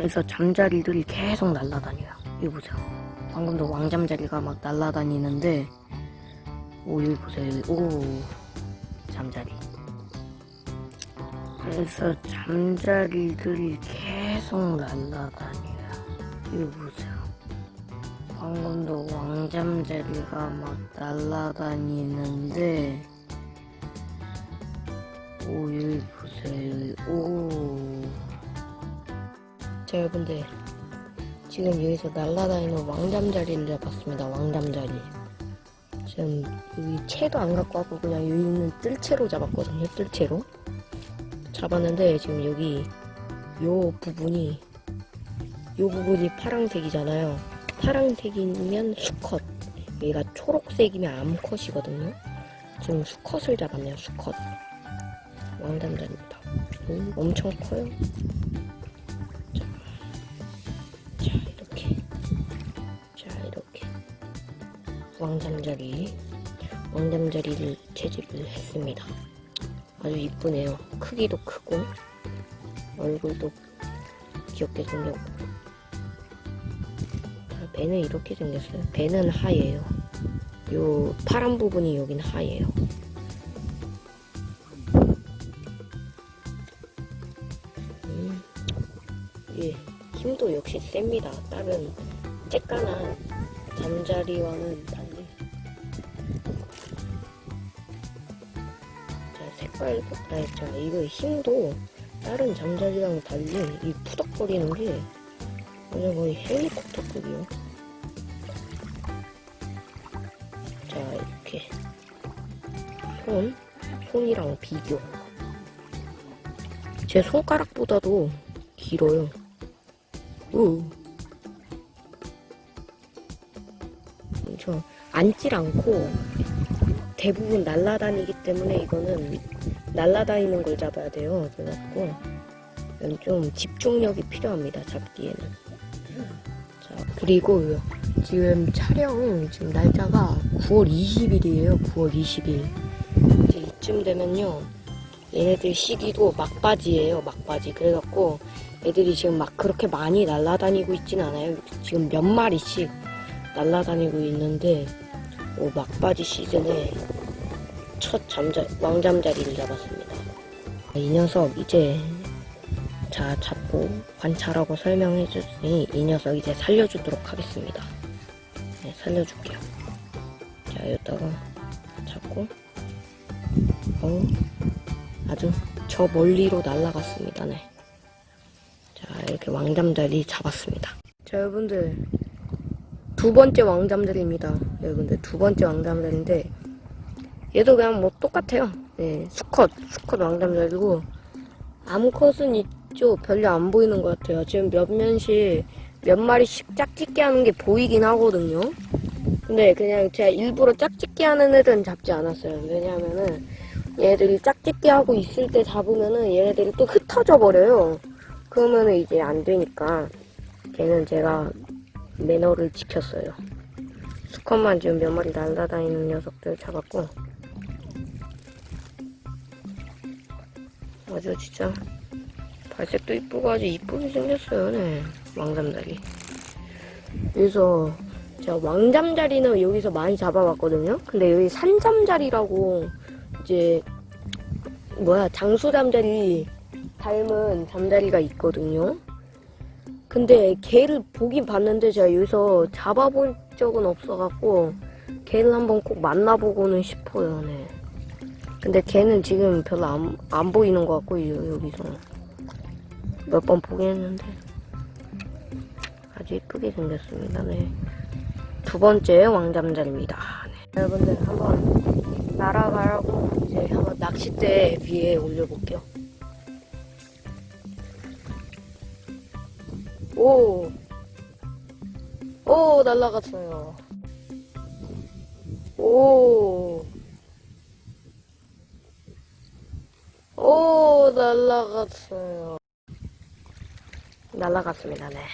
그래서 잠자리들이 계속 날아다녀요. 이거 보세요. 방금도 왕잠자리가 막 날아다니는데, 오, 여기 보세요. 여기. 오, 잠자리. 그래서 잠자리들이 계속 날아다녀요. 이거 보세요. 방금도 왕잠자리가 막 날아다니는데, 오, 여기 자, 여러분들. 지금 여기서 날아다니는 왕잠자리를 잡았습니다. 왕잠자리. 지금 여기 채도 안 갖고 왔고 그냥 여기 있는 뜰채로 잡았거든요. 뜰채로. 잡았는데 지금 여기 요 부분이 요 부분이 파랑색이잖아요. 파랑색이면 수컷. 얘가 초록색이면 암컷이거든요. 지금 수컷을 잡았네요. 수컷. 왕잠자입니다. 오, 엄청 커요. 왕잠자리. 왕잠자리를 채집을 했습니다. 아주 이쁘네요. 크기도 크고 얼굴도 귀엽게 생겼고 자, 배는 이렇게 생겼어요. 배는 하얘요. 요 파란 부분이 여긴 하얘요. 음, 예, 힘도 역시 셉니다. 다른 쬐깐한 잠자리와는 자, 색깔도, 아니, 자, 이거 힘도 다른 잠자리랑 달리 이 푸덕거리는 게 완전 거의 헬리콥터급이요. 자, 이렇게. 손, 손이랑 비교. 제 손가락보다도 길어요. 우. 저 앉질 않고 대부분 날아다니기 때문에 이거는 날아다니는 걸 잡아야 돼요. 그래갖고 이건 좀 집중력이 필요합니다. 잡기에는. 자 그리고 지금 촬영 지금 날짜가 9월 20일이에요. 9월 20일. 이제 이쯤 되면요. 얘네들 시기도 막바지예요. 막바지. 그래갖고 애들이 지금 막 그렇게 많이 날아다니고 있진 않아요. 지금 몇 마리씩 날아다니고 있는데 오, 막바지 시즌에 첫 잠자 왕잠자리를 잡았습니다. 이 녀석 이제 자 잡고 관찰하고 설명해 줬으니 이 녀석 이제 살려주도록 하겠습니다. 네, 살려줄게요. 자 여기다가 잡고 어 아주 저 멀리로 날아갔습니다. 네. 자 이렇게 왕잠자리 잡았습니다. 자 여러분들 두 번째 왕잠자리입니다. 여러분들 두 번째 왕잠자리인데 얘도 그냥 뭐 똑같아요. 네, 수컷 수컷 왕잠자리고 암컷은 있죠. 별로 안 보이는 것 같아요. 지금 몇 면씩 몇 마리씩 짝짓기 하는 게 보이긴 하거든요. 근데 그냥 제가 일부러 짝짓기 하는 애들은 잡지 않았어요. 왜냐하면은 얘들이 짝짓기 하고 있을 때 잡으면은 얘네들이 또 흩어져 버려요. 그러면은 이제 안 되니까 걔는 제가 매너를 지켰어요. 수컷만 지금 몇 마리 날아다니는 녀석들 잡았고 아주 진짜 발색도 이쁘고 아주 이쁘게 생겼어요. 네. 왕잠자리. 그래서 제가 왕잠자리는 여기서 많이 잡아봤거든요. 근데 여기 산잠자리라고 이제 뭐야 장수잠자리 닮은 잠자리가 있거든요. 근데 걔를 보긴 봤는데 제가 여기서 잡아본 적은 없어갖고 걔를 한번 꼭 만나보고는 싶어요. 네. 근데 걔는 지금 별로 안, 안 보이는 것 같고 요- 여기서 몇 번 보긴 했는데 아주 이쁘게 생겼습니다. 네. 두 번째 왕잠자리입니다. 네. 여러분들 한번 날아가라고 이제 한번 낚싯대 위에 올려볼게요. 오, 오 날라갔어요. 오, 오 날라갔어요. 날라갔습니다. 네.